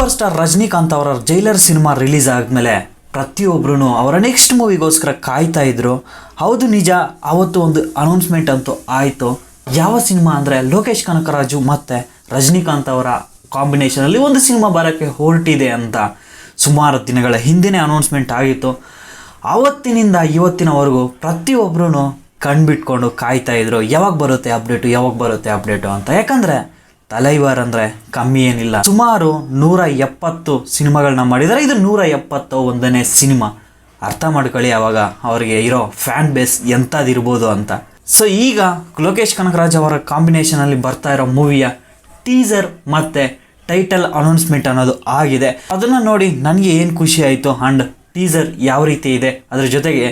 Super star Rajinikanth ಅವರ jailer cinema release ಆದಮೇಲೆ ಪ್ರತಿಯೊಬ್ಬರೂ ಅವರ ನೆಕ್ಸ್ಟ್ ಮೂವಿಗೋಸ್ಕರ ಕಾಯ್ತಾ ಇದ್ರು. ಹೌದು ನಿಜ, ಅವತ್ತು ಒಂದು ಅನೌನ್ಸ್ಮೆಂಟ್ ಅಂತೂ ಆಯಿತು. ಯಾವ ಸಿನಿಮಾ ಅಂದರೆ ಲೋಕೇಶ್ ಕನಕರಾಜು ಮತ್ತು ರಜನಿಕಾಂತ್ ಅವರ ಕಾಂಬಿನೇಷನಲ್ಲಿ ಒಂದು ಸಿನಿಮಾ ಬರೋಕ್ಕೆ ಹೊರಟಿದೆ ಅಂತ ಸುಮಾರು ದಿನಗಳ ಹಿಂದಿನೇ ಅನೌನ್ಸ್ಮೆಂಟ್ ಆಗಿತ್ತು. ಆವತ್ತಿನಿಂದ ಇವತ್ತಿನವರೆಗೂ ಪ್ರತಿಯೊಬ್ಬರೂ ಕಣ್ಬಿಟ್ಕೊಂಡು ಕಾಯ್ತಾ ಇದ್ರು. ಯಾವಾಗ ಬರುತ್ತೆ ಅಪ್ಡೇಟು ಯಾವಾಗ ಬರುತ್ತೆ ಅಪ್ಡೇಟು ಅಂತ. ಯಾಕಂದರೆ ತಲೈವಾರ್ ಅಂದರೆ ಕಮ್ಮಿ ಏನಿಲ್ಲ. ಸುಮಾರು ನೂರ ಎಪ್ಪತ್ತು ಸಿನಿಮಾಗಳನ್ನ ಮಾಡಿದ್ದಾರೆ ಇದು ನೂರ ಎಪ್ಪತ್ತು ಒಂದನೇ ಸಿನಿಮಾ. ಅರ್ಥ ಮಾಡ್ಕೊಳ್ಳಿ ಅವಾಗ ಅವರಿಗೆ ಇರೋ ಫ್ಯಾನ್ ಬೇಸ್ ಎಂಥದ್ದಿರ್ಬೋದು ಅಂತ. ಸೊ ಈಗ ಲೋಕೇಶ್ ಕನಕರಾಜ್ ಅವರ ಕಾಂಬಿನೇಷನಲ್ಲಿ ಬರ್ತಾ ಇರೋ ಮೂವಿಯ ಟೀಸರ್ ಮತ್ತು ಟೈಟಲ್ ಅನೌನ್ಸ್ಮೆಂಟ್ ಅನ್ನೋದು ಆಗಿದೆ. ಅದನ್ನು ನೋಡಿ ನನಗೆ ಏನು ಖುಷಿ ಆಯಿತು ಆ್ಯಂಡ್ ಟೀಸರ್ ಯಾವ ರೀತಿ ಇದೆ, ಅದ್ರ ಜೊತೆಗೆ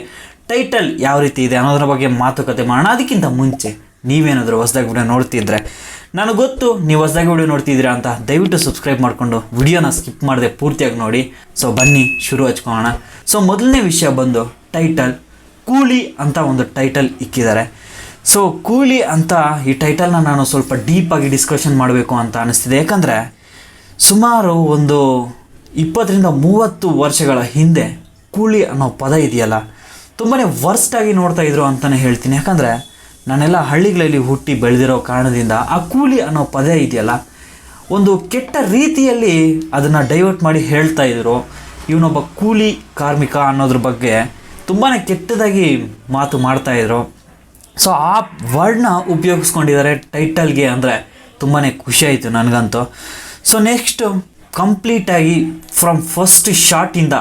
ಟೈಟಲ್ ಯಾವ ರೀತಿ ಇದೆ ಅನ್ನೋದ್ರ ಬಗ್ಗೆ ಮಾತುಕತೆ ಮಾಡೋಣ. ಅದಕ್ಕಿಂತ ಮುಂಚೆ ನೀವೇನಾದರೂ ಹೊಸದಾಗಿ ವಿಡಿಯೋ ನೋಡ್ತಿದ್ರೆ ನನಗೆ ಗೊತ್ತು, ನೀವು ಹೊಸದಾಗಿ ವಿಡಿಯೋ ನೋಡ್ತಿದ್ದೀರಾ ಅಂತ ದಯವಿಟ್ಟು ಸಬ್ಸ್ಕ್ರೈಬ್ ಮಾಡಿಕೊಂಡು ವಿಡಿಯೋನ ಸ್ಕಿಪ್ ಮಾಡದೆ ಪೂರ್ತಿಯಾಗಿ ನೋಡಿ. ಸೊ ಬನ್ನಿ, ಶುರು ಹಚ್ಕೊಳ್ಳೋಣ. ಸೊ ಮೊದಲನೇ ವಿಷಯ ಬಂದು ಟೈಟಲ್ ಕೂಲಿ ಅಂತ ಒಂದು ಟೈಟಲ್ ಇಕ್ಕಿದ್ದಾರೆ. ಸೊ ಕೂಲಿ ಅಂತ ಈ ಟೈಟಲ್ನ ನಾನು ಸ್ವಲ್ಪ ಡೀಪಾಗಿ ಡಿಸ್ಕಷನ್ ಮಾಡಬೇಕು ಅಂತ ಅನಿಸ್ತಿದೆ. ಯಾಕಂದರೆ, ಸುಮಾರು ಒಂದು ಇಪ್ಪತ್ತರಿಂದ ಮೂವತ್ತು ವರ್ಷಗಳ ಹಿಂದೆ ಕೂಲಿ ಅನ್ನೋ ಪದ ಇದೆಯಲ್ಲ ತುಂಬಾ ವರ್ಸ್ಟಾಗಿ ನೋಡ್ತಾ ಇದ್ರು ಅಂತಲೇ ಹೇಳ್ತೀನಿ. ಯಾಕಂದರೆ ನಾನೆಲ್ಲ ಹಳ್ಳಿಗಳಲ್ಲಿ ಹುಟ್ಟಿ ಬೆಳೆದಿರೋ ಕಾರಣದಿಂದ ಆ ಕೂಲಿ ಅನ್ನೋ ಪದ ಇದೆಯಲ್ಲ, ಒಂದು ಕೆಟ್ಟ ರೀತಿಯಲ್ಲಿ ಅದನ್ನು ಡೈವರ್ಟ್ ಮಾಡಿ ಹೇಳ್ತಾ ಇದ್ರು. ಇವನೊಬ್ಬ ಕೂಲಿ ಕಾರ್ಮಿಕ ಅನ್ನೋದ್ರ ಬಗ್ಗೆ ತುಂಬಾ ಕೆಟ್ಟದಾಗಿ ಮಾತು ಮಾಡ್ತಾಯಿದ್ರು ಸೊ ಆ ವರ್ಡ್ನ ಉಪಯೋಗಿಸ್ಕೊಂಡಿದ್ದಾರೆ ಟೈಟಲ್ಗೆ ಅಂದರೆ ತುಂಬಾ ಖುಷಿ ಆಯಿತು ನನಗಂತೂ. ಸೊ ನೆಕ್ಸ್ಟು ಕಂಪ್ಲೀಟಾಗಿ ಫ್ರಮ್ ಫಸ್ಟ್ ಶಾರ್ಟಿಂದ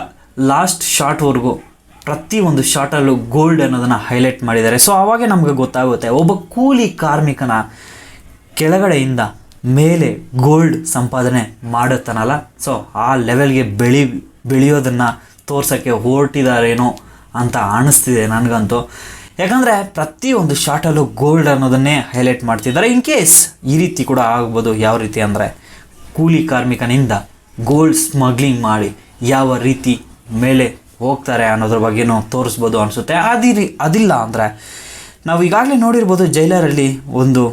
ಲಾಸ್ಟ್ ಶಾರ್ಟ್ವರೆಗೂ ಪ್ರತಿ ಒಂದು ಶಾರ್ಟಲ್ಲೂ ಗೋಲ್ಡ್ ಅನ್ನೋದನ್ನು ಹೈಲೈಟ್ ಮಾಡಿದ್ದಾರೆ. ಸೊ ಆವಾಗ ನಮಗೆ ಗೊತ್ತಾಗುತ್ತೆ, ಒಬ್ಬ ಕೂಲಿ ಕಾರ್ಮಿಕನ ಕೆಳಗಡೆಯಿಂದ ಮೇಲೆ ಗೋಲ್ಡ್ ಸಂಪಾದನೆ ಮಾಡುತ್ತಾನಲ್ಲ? ಸೊ ಆ ಲೆವೆಲ್ಗೆ ಬೆಳಿ, ಬೆಳೆಯೋದನ್ನು ತೋರ್ಸೋಕ್ಕೆ ಹೊರಟಿದಾರೇನೋ ಅಂತ ಅನಿಸ್ತಿದೆ ನನಗಂತೂ. ಯಾಕಂದರೆ ಪ್ರತಿಯೊಂದು ಶಾರ್ಟಲ್ಲೂ ಗೋಲ್ಡ್ ಅನ್ನೋದನ್ನೇ ಹೈಲೈಟ್ ಮಾಡ್ತಿದ್ದಾರೆ. ಇನ್ ಕೇಸ್ ಈ ರೀತಿ ಕೂಡ ಆಗ್ಬೋದು, ಯಾವ ರೀತಿ ಅಂದರೆ ಕೂಲಿ ಕಾರ್ಮಿಕನಿಂದ ಗೋಲ್ಡ್ ಸ್ಮಗ್ಲಿಂಗ್ ಮಾಡಿ ಯಾವ ರೀತಿ ಮೇಲೆ ಹೋಗ್ತಾರೆ ಅನ್ನೋದ್ರ ಬಗ್ಗೆನೂ ತೋರಿಸ್ಬೋದು ಅನಿಸುತ್ತೆ. ಅದಿರಿ, ಅದಿಲ್ಲ ಅಂದರೆ ನಾವು ಈಗಾಗಲೇ ನೋಡಿರ್ಬೋದು ಜೈಲರಲ್ಲಿ ಒಂದು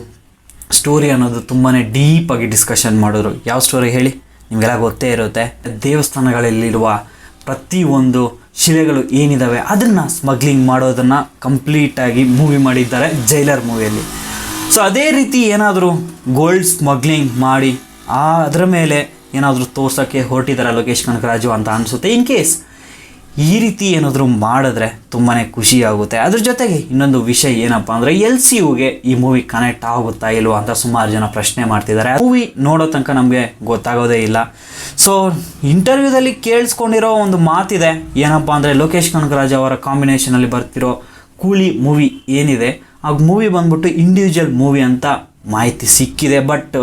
ಸ್ಟೋರಿ ಅನ್ನೋದು ತುಂಬಾ ಡೀಪಾಗಿ ಡಿಸ್ಕಷನ್ ಮಾಡಿದ್ರು ಯಾವ ಸ್ಟೋರಿ ಹೇಳಿ? ನಿಮಗೆಲ್ಲ ಗೊತ್ತೇ ಇರುತ್ತೆ. ದೇವಸ್ಥಾನಗಳಲ್ಲಿರುವ ಪ್ರತಿಯೊಂದು ಶಿಲೆಗಳು ಏನಿದ್ದಾವೆ ಅದನ್ನು ಸ್ಮಗ್ಲಿಂಗ್ ಮಾಡೋದನ್ನು ಕಂಪ್ಲೀಟಾಗಿ ಮೂವಿ ಮಾಡಿದ್ದಾರೆ ಜೈಲರ್ ಮೂವಿಯಲ್ಲಿ. ಸೊ ಅದೇ ರೀತಿ ಏನಾದರೂ ಗೋಲ್ಡ್ ಸ್ಮಗ್ಲಿಂಗ್ ಮಾಡಿ ಅದರ ಮೇಲೆ ಏನಾದರೂ ತೋರ್ಸೋಕ್ಕೆ ಹೊರಟಿದ್ದಾರೆ ಲೋಕೇಶ್ ಕನಕರಾಜು ಅಂತ ಅನಿಸುತ್ತೆ. ಇನ್ ಕೇಸ್ ಈ ರೀತಿ ಏನಾದರೂ ಮಾಡಿದ್ರೆ ತುಂಬಾ ಖುಷಿ ಆಗುತ್ತೆ. ಅದ್ರ ಜೊತೆಗೆ ಇನ್ನೊಂದು ವಿಷಯ ಏನಪ್ಪ ಅಂದರೆ ಎಲ್ ಸಿ ಯುಗೆ ಈ ಮೂವಿ ಕನೆಕ್ಟ್ ಆಗುತ್ತಾ ಇಲ್ವಾ ಅಂತ ಸುಮಾರು ಜನ ಪ್ರಶ್ನೆ ಮಾಡ್ತಿದ್ದಾರೆ. ಮೂವಿ ನೋಡೋ ತನಕ ನಮಗೆ ಗೊತ್ತಾಗೋದೇ ಇಲ್ಲ. ಸೊ ಇಂಟರ್ವ್ಯೂದಲ್ಲಿ ಕೇಳಿಸ್ಕೊಂಡಿರೋ ಒಂದು ಮಾತಿದೆ. ಏನಪ್ಪ ಅಂದರೆ ಲೋಕೇಶ್ ಕನಕರಾಜ್ ಅವರ ಕಾಂಬಿನೇಷನಲ್ಲಿ ಬರ್ತಿರೋ ಕೂಲಿ ಮೂವಿ ಏನಿದೆ. ಆ ಮೂವಿ ಬಂದ್ಬಿಟ್ಟು ಇಂಡಿವಿಜುವಲ್ ಮೂವಿ ಅಂತ ಮಾಹಿತಿ ಸಿಕ್ಕಿದೆ. ಬಟ್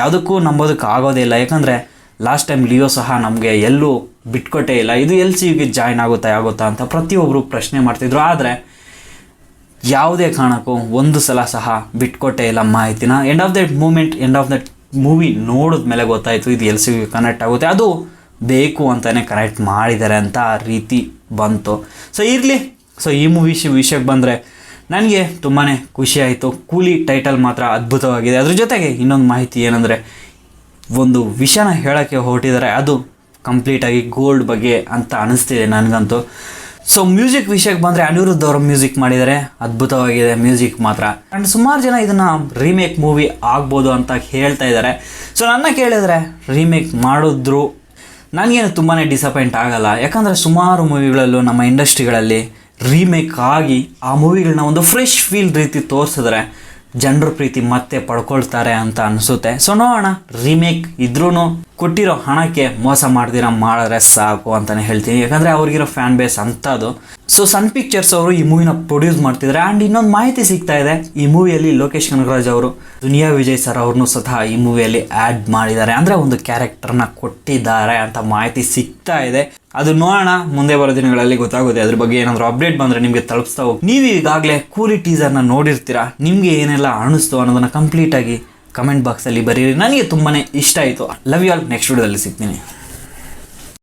ಯಾವುದಕ್ಕೂ ನಂಬೋದಕ್ಕೆ ಆಗೋದೇ ಇಲ್ಲ. ಯಾಕಂದರೆ ಲಾಸ್ಟ್ ಟೈಮ್ ಲಿಯೋ ಸಹ ನಮಗೆ ಎಲ್ಲೂ ಬಿಟ್ಕೊಟ್ಟೇ ಇಲ್ಲ. ಇದು ಎಲ್ ಸಿ ಯುಗೆ ಜಾಯ್ನ್ ಆಗುತ್ತಾ ಆಗುತ್ತಾ ಅಂತ ಪ್ರತಿಯೊಬ್ಬರು ಪ್ರಶ್ನೆ ಮಾಡ್ತಿದ್ರು. ಆದರೆ ಯಾವುದೇ ಕಾರಣಕ್ಕೂ ಒಂದು ಸಲ ಸಹ ಬಿಟ್ಕೊಟ್ಟೇ ಇಲ್ಲ ಮಾಹಿತಿನ. End of that moment end of that movie ನೋಡಿದ ಮೇಲೆ ಗೊತ್ತಾಯಿತು ಇದು ಎಲ್ ಸಿ ಯುಗೆ ಕನೆಕ್ಟ್ ಆಗುತ್ತೆ. ಅದು ಬೇಕು ಅಂತಲೇ ಕನೆಕ್ಟ್ ಮಾಡಿದ್ದಾರೆ ಅಂತ ಆ ರೀತಿ ಬಂತು. ಸೊ ಇರಲಿ. ಸೊ ಈ ಮೂವಿ ವಿಷಯಕ್ಕೆ ಬಂದರೆ ನನಗೆ ತುಂಬಾ ಖುಷಿ ಆಯಿತು. ಕೂಲಿ ಟೈಟಲ್ ಮಾತ್ರ ಅದ್ಭುತವಾಗಿದೆ. ಅದ್ರ ಜೊತೆಗೆ ಇನ್ನೊಂದು ಮಾಹಿತಿ ಏನಂದರೆ, ಒಂದು ವಿಷಯನ ಹೇಳೋಕ್ಕೆ ಹೊರಟಿದ್ದಾರೆ. ಅದು ಕಂಪ್ಲೀಟಾಗಿ ಗೋಲ್ಡ್ ಬಗ್ಗೆ ಅಂತ ಅನಿಸ್ತಿದೆ ನನಗಂತೂ. ಸೊ ಮ್ಯೂಸಿಕ್ ವಿಷಯಕ್ಕೆ ಬಂದರೆ ಅನಿರುದ್ಧ ಅವರು ಮ್ಯೂಸಿಕ್ ಮಾಡಿದರೆ ಅದ್ಭುತವಾಗಿದೆ ಮ್ಯೂಸಿಕ್ ಮಾತ್ರ. ಆ್ಯಂಡ್ ಸುಮಾರು ಜನ ಇದನ್ನು ರೀಮೇಕ್ ಮೂವಿ ಆಗ್ಬೋದು ಅಂತ ಹೇಳ್ತಾ ಇದ್ದಾರೆ. ಸೊ ನನ್ನ ಕೇಳಿದ್ರೆ ರೀಮೇಕ್ ಮಾಡಿದ್ರು ನನಗೇನು ತುಂಬಾ ಡಿಸಪಾಯಿಂಟ್ ಆಗಲ್ಲ. ಯಾಕಂದರೆ ಸುಮಾರು ಮೂವಿಗಳಲ್ಲೂ ನಮ್ಮ ಇಂಡಸ್ಟ್ರಿಗಳಲ್ಲಿ ರೀಮೇಕ್ ಆಗಿ ಆ ಮೂವಿಗಳನ್ನ ಒಂದು ಫ್ರೆಶ್ ಫೀಲ್ ರೀತಿ ತೋರಿಸಿದ್ರೆ ಜನರ ಪ್ರೀತಿ ಮತ್ತೆ ಪಡ್ಕೊಳ್ತಾರೆ ಅಂತ ಅನಿಸುತ್ತೆ. ಸೊ ನೋಡೋಣ ರೀಮೇಕ್ ಇದ್ರೂ ಕೊಟ್ಟಿರೋ ಹಣಕ್ಕೆ ಮೋಸ ಮಾಡ್ದಿರ ಮಾಡಿದ್ರೆ ಸಾಕು ಅಂತಲೇ ಹೇಳ್ತೀನಿ. ಯಾಕಂದರೆ ಅವ್ರಿಗಿರೋ ಫ್ಯಾನ್ ಬೇಸ್ ಅಂಥದ್ದು. ಸೊ ಸನ್ ಪಿಕ್ಚರ್ಸ್ ಅವರು ಈ ಮೂವಿನ ಪ್ರೊಡ್ಯೂಸ್ ಮಾಡ್ತಿದ್ದಾರೆ. ಆ್ಯಂಡ್ ಇನ್ನೊಂದು ಮಾಹಿತಿ ಸಿಗ್ತಾ ಇದೆ. ಈ ಮೂವಿಯಲ್ಲಿ ಲೋಕೇಶ್ ಕನಗರಾಜ್ ಅವರು, ದುನಿಯಾ ವಿಜಯ್ ಸರ್ ಅವ್ರನ್ನೂ ಸಹ ಈ ಮೂವಿಯಲ್ಲಿ ಆ್ಯಡ್ ಮಾಡಿದ್ದಾರೆ. ಅಂದರೆ ಒಂದು ಕ್ಯಾರೆಕ್ಟರ್ನ ಕೊಟ್ಟಿದ್ದಾರೆ ಅಂತ ಮಾಹಿತಿ ಸಿಗ್ತಾ ಇದೆ. ಅದು ನೋಡೋಣ. ಮುಂದೆ ಬರೋ ದಿನಗಳಲ್ಲಿ ಗೊತ್ತಾಗುತ್ತೆ. ಅದ್ರ ಬಗ್ಗೆ ಏನಾದರೂ ಅಪ್ಡೇಟ್ ಬಂದರೆ ನಿಮಗೆ ತಲುಪಿಸ್ತಾ ಹೋಗಿ ನೀವು ಈಗಾಗಲೇ ಕೂಲಿ ಟೀಸರ್ನ ನೋಡಿರ್ತೀರಾ? ನಿಮಗೆ ಏನೆಲ್ಲ ಅನಿಸ್ತು ಅನ್ನೋದನ್ನು ಕಂಪ್ಲೀಟಾಗಿ ಕಮೆಂಟ್ ಬಾಕ್ಸಲ್ಲಿ ಬರೀರಿ. ನನಗೆ ತುಂಬಾ ಇಷ್ಟ ಆಯಿತು. ಲವ್ ಯು ಆಲ್ ನೆಕ್ಸ್ಟ್ ವಿಡಿಯೋದಲ್ಲಿ ಸಿಗ್ತೀನಿ.